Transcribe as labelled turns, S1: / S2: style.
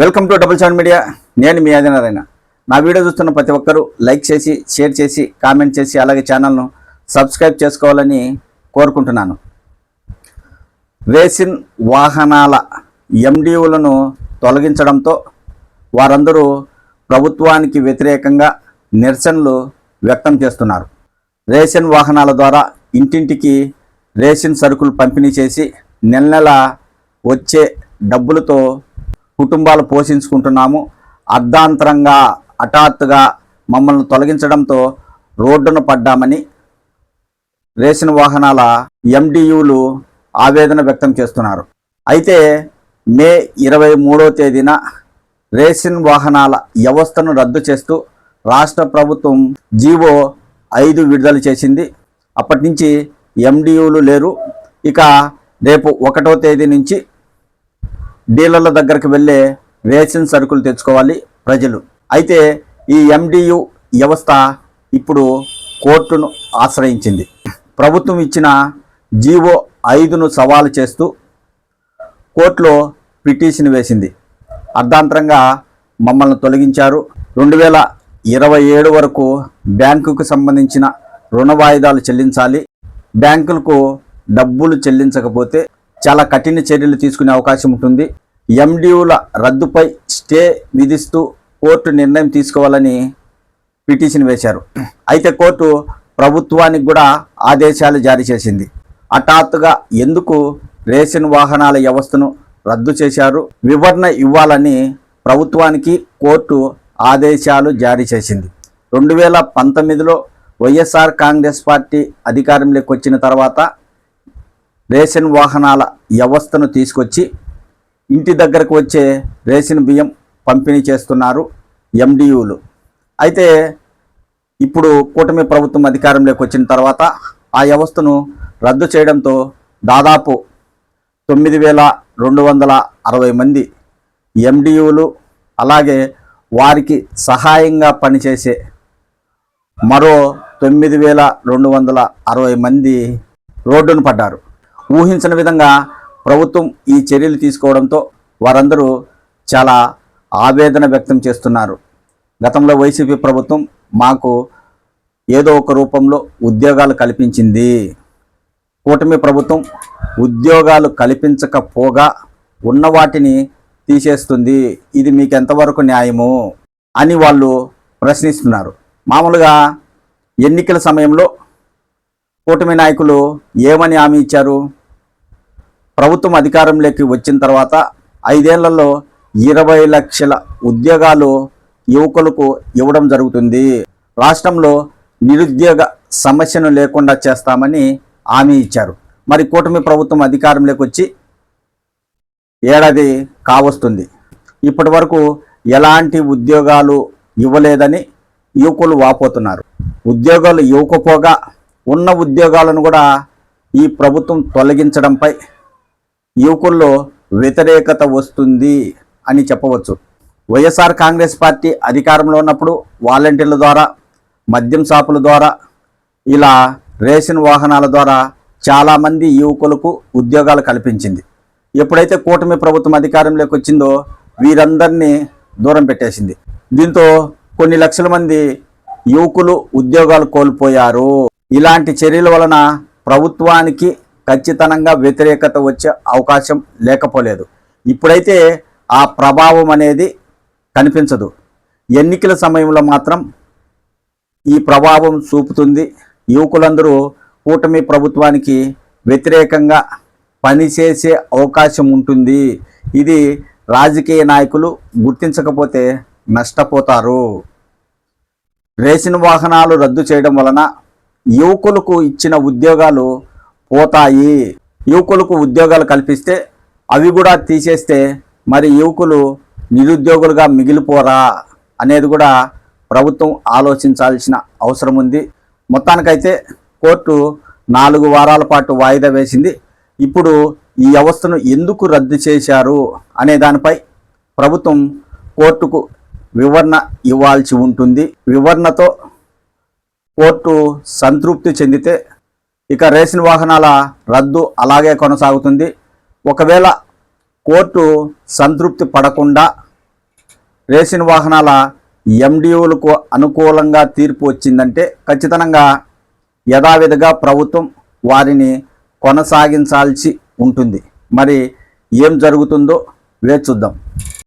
S1: Welcome to double seven media. నేను మీ ఆదినారాయణ. నా వీడియో చూస్తున్న ప్రతి ఒక్కరూ లైక్ చేసి షేర్ చేసి కామెంట్ చేసి అలాగే ఛానల్ను సబ్స్క్రైబ్ చేసుకోవాలని కోరుకుంటున్నాను. వేసిన్ వాహనాల ఎండిఓలను తొలగించడంతో వారందరూ ప్రభుత్వానికి వ్యతిరేకంగా నిరసనలు వ్యక్తం చేస్తున్నారు. రేషన్ వాహనాల ద్వారా ఇంటింటికి రేషన్ సరుకులు పంపిణీ చేసి నెల నెల వచ్చే డబ్బులతో కుటుంబాలు పోషించుకుంటున్నాము. అర్ధాంతరంగా హఠాత్తుగా మమ్మల్ని తొలగించడంతో రోడ్డున పడ్డామని రేషన్ వాహనాల ఎండియులు ఆవేదన వ్యక్తం చేస్తున్నారు. అయితే మే ఇరవై మూడో తేదీన రేషన్ వాహనాల వ్యవస్థను రద్దు చేస్తూ రాష్ట్ర ప్రభుత్వం జీవో ఐదు విడుదల చేసింది. అప్పటి నుంచి ఎండియులు లేరు. ఇక రేపు ఒకటో తేదీ నుంచి డీలర్ల దగ్గరికి వెళ్ళే రేషన్ సరుకులు తెచ్చుకోవాలి ప్రజలు. అయితే ఈ ఎండియు వ్యవస్థ ఇప్పుడు కోర్టును ఆశ్రయించింది. ప్రభుత్వం ఇచ్చిన జీవో ఐదును సవాలు చేస్తూ కోర్టులో పిటిషన్ వేసింది. అర్ధాంతరంగా మమ్మల్ని తొలగించారు. రెండు వేల ఇరవై ఏడు వరకు బ్యాంకుకు సంబంధించిన రుణ వాయిదాలు చెల్లించాలి. బ్యాంకులకు డబ్బులు చెల్లించకపోతే చాలా కఠిన చర్యలు తీసుకునే అవకాశం ఉంటుంది. ఎండియుల రద్దుపై స్టే విధిస్తూ కోర్టు నిర్ణయం తీసుకోవాలని పిటిషన్ వేశారు. అయితే కోర్టు ప్రభుత్వానికి కూడా ఆదేశాలు జారీ చేసింది. హఠాత్తుగా ఎందుకు రేషన్ వాహనాల వ్యవస్థను రద్దు చేశారు? వివరణ ఇవ్వాలని ప్రభుత్వానికి కోర్టు ఆదేశాలు జారీ చేసింది. రెండు వేల పంతొమ్మిదిలో వైఎస్ఆర్ కాంగ్రెస్ పార్టీ అధికారంలోకి వచ్చిన తర్వాత రేషన్ వాహనాల వ్యవస్థను తీసుకొచ్చి ఇంటి దగ్గరకు వచ్చే రేషన్ బియ్యం పంపిణీ చేస్తున్నారు ఎండియులు. అయితే ఇప్పుడు కూటమి ప్రభుత్వం అధికారంలోకి వచ్చిన తర్వాత ఆ వ్యవస్థను రద్దు చేయడంతో దాదాపు తొమ్మిది వేల రెండు వందల అరవై మంది ఎండియులు అలాగే వారికి సహాయంగా పనిచేసే మరో తొమ్మిది వేల రెండు వందల అరవై మంది రోడ్డును పడ్డారు. ఊహించిన విధంగా ప్రభుత్వం ఈ చర్యలు తీసుకోవడంతో వారందరూ చాలా ఆవేదన వ్యక్తం చేస్తున్నారు. గతంలో వైసీపీ ప్రభుత్వం మాకు ఏదో ఒక రూపంలో ఉద్యోగాలు కల్పించింది. కూటమి ప్రభుత్వం ఉద్యోగాలు కల్పించకపోగా ఉన్న వాటిని తీసేస్తుంది. ఇది మీకు ఎంతవరకు న్యాయము అని వాళ్ళు ప్రశ్నిస్తున్నారు. మామూలుగా ఎన్నికల సమయంలో కూటమి నాయకులు ఏమని హామీ ఇచ్చారు? ప్రభుత్వం అధికారంలోకి వచ్చిన తర్వాత ఐదేళ్ళలో ఇరవై లక్షల ఉద్యోగాలు యువకులకు ఇవ్వడం జరుగుతుంది. రాష్ట్రంలో నిరుద్యోగ సమస్యను లేకుండా చేస్తామని హామీ ఇచ్చారు. మరి కూటమి ప్రభుత్వం అధికారంలోకి వచ్చి ఏడాది కావస్తుంది. ఇప్పటి వరకు ఎలాంటి ఉద్యోగాలు ఇవ్వలేదని యువకులు వాపోతున్నారు. ఉద్యోగాలు ఇవ్వకపోగా ఉన్న ఉద్యోగాలను కూడా ఈ ప్రభుత్వం తొలగించడంపై యువకుల్లో వ్యతిరేకత వస్తుంది అని చెప్పవచ్చు. వైఎస్ఆర్ కాంగ్రెస్ పార్టీ అధికారంలో ఉన్నప్పుడు వాలంటీర్ల ద్వారా మద్యం షాపుల ద్వారా ఇలా రేషన్ వాహనాల ద్వారా చాలామంది యువకులకు ఉద్యోగాలు కల్పించింది. ఎప్పుడైతే కూటమి ప్రభుత్వం అధికారంలోకి వచ్చిందో వీరందరినీ దూరం పెట్టేసింది. దీంతో కొన్ని లక్షల మంది యువకులు ఉద్యోగాలు కోల్పోయారు. ఇలాంటి చర్యల వలన ప్రభుత్వానికి ఖచ్చితంగా వ్యతిరేకత వచ్చే అవకాశం లేకపోలేదు. ఇప్పుడైతే ఆ ప్రభావం అనేది కనిపించదు. ఎన్నికల సమయంలో మాత్రం ఈ ప్రభావం చూపుతుంది. యువకులందరూ కూటమి ప్రభుత్వానికి వ్యతిరేకంగా పనిచేసే అవకాశం ఉంటుంది. ఇది రాజకీయ నాయకులు గుర్తించకపోతే నష్టపోతారు. రేషన్ వాహనాలు రద్దు చేయడం వలన యువకులకు ఇచ్చిన ఉద్యోగాలు పోతాయి. యువకులకు ఉద్యోగాలు కల్పిస్తే అవి కూడా తీసేస్తే మరి యువకులు నిరుద్యోగులుగా మిగిలిపోరా అనేది కూడా ప్రభుత్వం ఆలోచించాల్సిన అవసరం ఉంది. మొత్తానికైతే కోర్టు నాలుగు వారాల పాటు వాయిదా వేసింది. ఇప్పుడు ఈ వ్యవస్థను ఎందుకు రద్దు చేశారు అనే దానిపై ప్రభుత్వం కోర్టుకు వివరణ ఇవ్వాల్సి ఉంటుంది. వివరణతో కోర్టు సంతృప్తి చెందితే ఇక రేషన్ వాహనాల రద్దు అలాగే కొనసాగుతుంది. ఒకవేళ కోర్టు సంతృప్తి పడకుండా రేషన్ వాహనాల ఎండిఓలకు అనుకూలంగా తీర్పు వచ్చిందంటే ఖచ్చితంగా యథావిధిగా ప్రభుత్వం వారిని కొనసాగించాల్సి ఉంటుంది. మరి ఏం జరుగుతుందో వేచి చూద్దాం.